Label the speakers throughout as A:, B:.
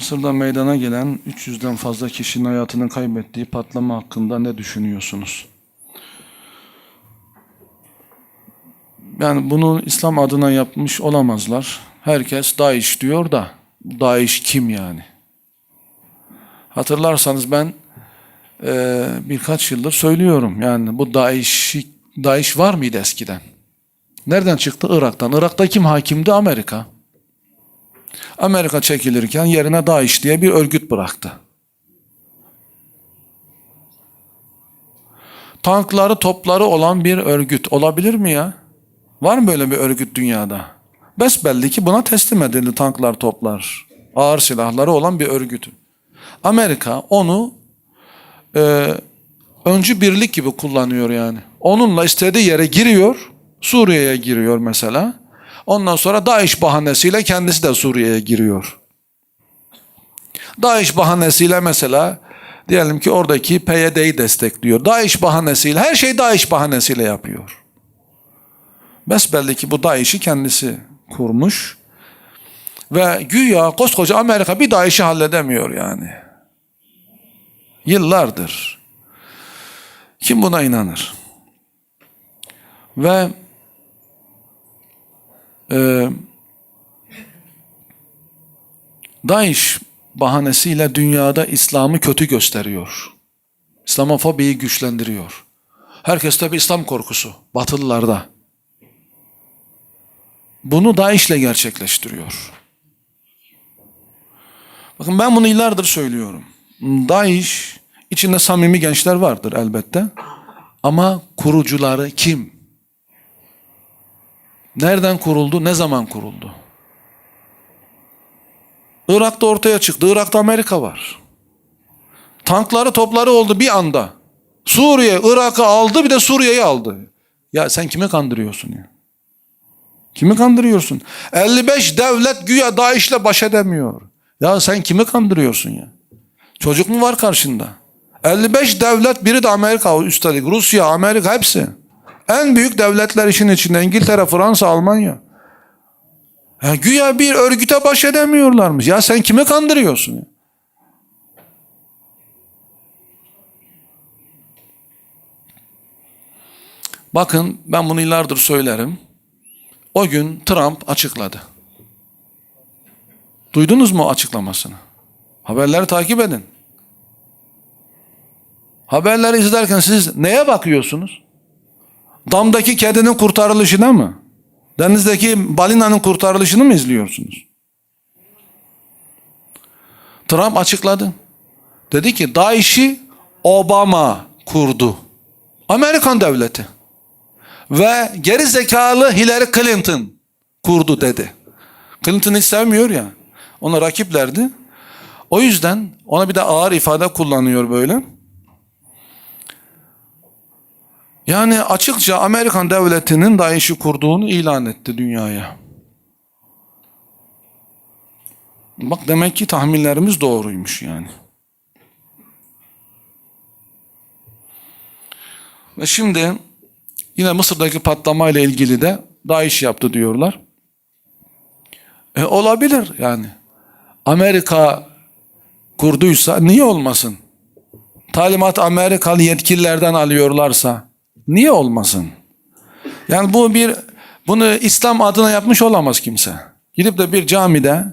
A: Mısır'da meydana gelen 300'den fazla kişinin hayatını kaybettiği patlama hakkında ne düşünüyorsunuz? Yani bunu İslam adına yapmış olamazlar. Herkes DAEŞ diyor da DAEŞ kim yani? Hatırlarsanız ben e, birkaç yıldır söylüyorum. Yani bu DAEŞ, DAEŞ var mıydı eskiden? Nereden çıktı? Irak'tan. Irak'ta kim hakimdi? Amerika. Amerika çekilirken yerine DAEŞ diye bir örgüt bıraktı. Tankları, topları olan bir örgüt olabilir mi ya? Var mı böyle bir örgüt dünyada? Besbelli ki buna teslim edildi tanklar, toplar, ağır silahları olan bir örgüt. Amerika onu e, öncü birlik gibi kullanıyor yani. Onunla istediği yere giriyor, Suriye'ye giriyor mesela. Ondan sonra DAEŞ bahanesiyle kendisi de Suriye'ye giriyor. DAEŞ bahanesiyle mesela diyelim ki oradaki PYD'yi destekliyor. DAEŞ bahanesiyle her şey DAEŞ bahanesiyle yapıyor. Besbelli ki bu DAEŞ'i kendisi kurmuş. Ve güya koskoca Amerika bir DAEŞ'i halledemiyor yani. Yıllardır. Kim buna inanır? Ve e, DAEŞ bahanesiyle dünyada İslam'ı kötü gösteriyor. İslamofobiyi güçlendiriyor. Herkes tabi İslam korkusu. Batılılarda. Bunu DAEŞ'le gerçekleştiriyor. Bakın ben bunu yıllardır söylüyorum. DAEŞ içinde samimi gençler vardır elbette. Ama kurucuları kim? Nereden kuruldu? Ne zaman kuruldu? Irak'ta ortaya çıktı. Irak'ta Amerika var. Tankları topları oldu bir anda. Suriye Irak'ı aldı bir de Suriye'yi aldı. Ya sen kimi kandırıyorsun ya? Kimi kandırıyorsun? 55 devlet güya DAEŞ'le baş edemiyor. Ya sen kimi kandırıyorsun ya? Çocuk mu var karşında? 55 devlet biri de Amerika üstelik. Rusya, Amerika hepsi. En büyük devletler işin içinde. İngiltere, Fransa, Almanya. Ya güya bir örgüte baş edemiyorlarmış. Ya sen kimi kandırıyorsun? Bakın ben bunu yıllardır söylerim. O gün Trump açıkladı. Duydunuz mu açıklamasını? Haberleri takip edin. Haberleri izlerken siz neye bakıyorsunuz? Damdaki kedinin kurtarılışına mı? Denizdeki balinanın kurtarılışını mı izliyorsunuz? Trump açıkladı. Dedi ki DAEŞ'i Obama kurdu. Amerikan devleti. Ve geri zekalı Hillary Clinton kurdu dedi. Clinton hiç sevmiyor ya. Ona rakiplerdi. O yüzden ona bir de ağır ifade kullanıyor böyle. Yani açıkça Amerikan devletinin DAEŞ'i kurduğunu ilan etti dünyaya. Bak demek ki tahminlerimiz doğruymuş yani. Ve şimdi yine Mısır'daki patlamayla ilgili de DAEŞ yaptı diyorlar. E olabilir yani. Amerika kurduysa niye olmasın? Talimat Amerikalı yetkililerden alıyorlarsa niye olmasın? Yani bu bir bunu İslam adına yapmış olamaz kimse. Gidip de bir camide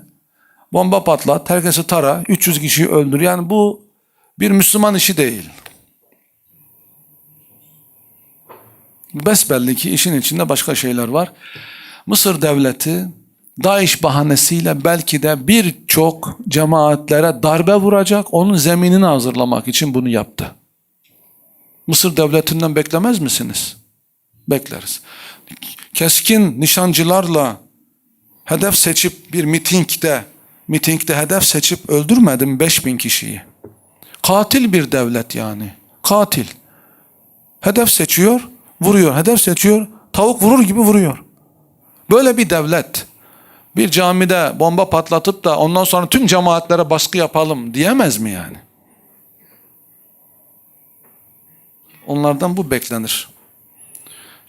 A: bomba patlat, herkesi tara, 300 kişiyi öldür. Yani bu bir Müslüman işi değil. Besbelli ki işin içinde başka şeyler var. Mısır devleti DAEŞ bahanesiyle belki de birçok cemaatlere darbe vuracak, onun zeminini hazırlamak için bunu yaptı. Mısır devletinden beklemez misiniz? Bekleriz. Keskin nişancılarla hedef seçip bir mitingde, mitingde hedef seçip öldürmedim 5000 kişiyi. Katil bir devlet yani. Katil. Hedef seçiyor, vuruyor. Hedef seçiyor, tavuk vurur gibi vuruyor. Böyle bir devlet bir camide bomba patlatıp da ondan sonra tüm cemaatlere baskı yapalım diyemez mi yani? Onlardan bu beklenir.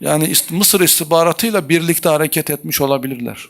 A: Yani Mısır istihbaratıyla birlikte hareket etmiş olabilirler.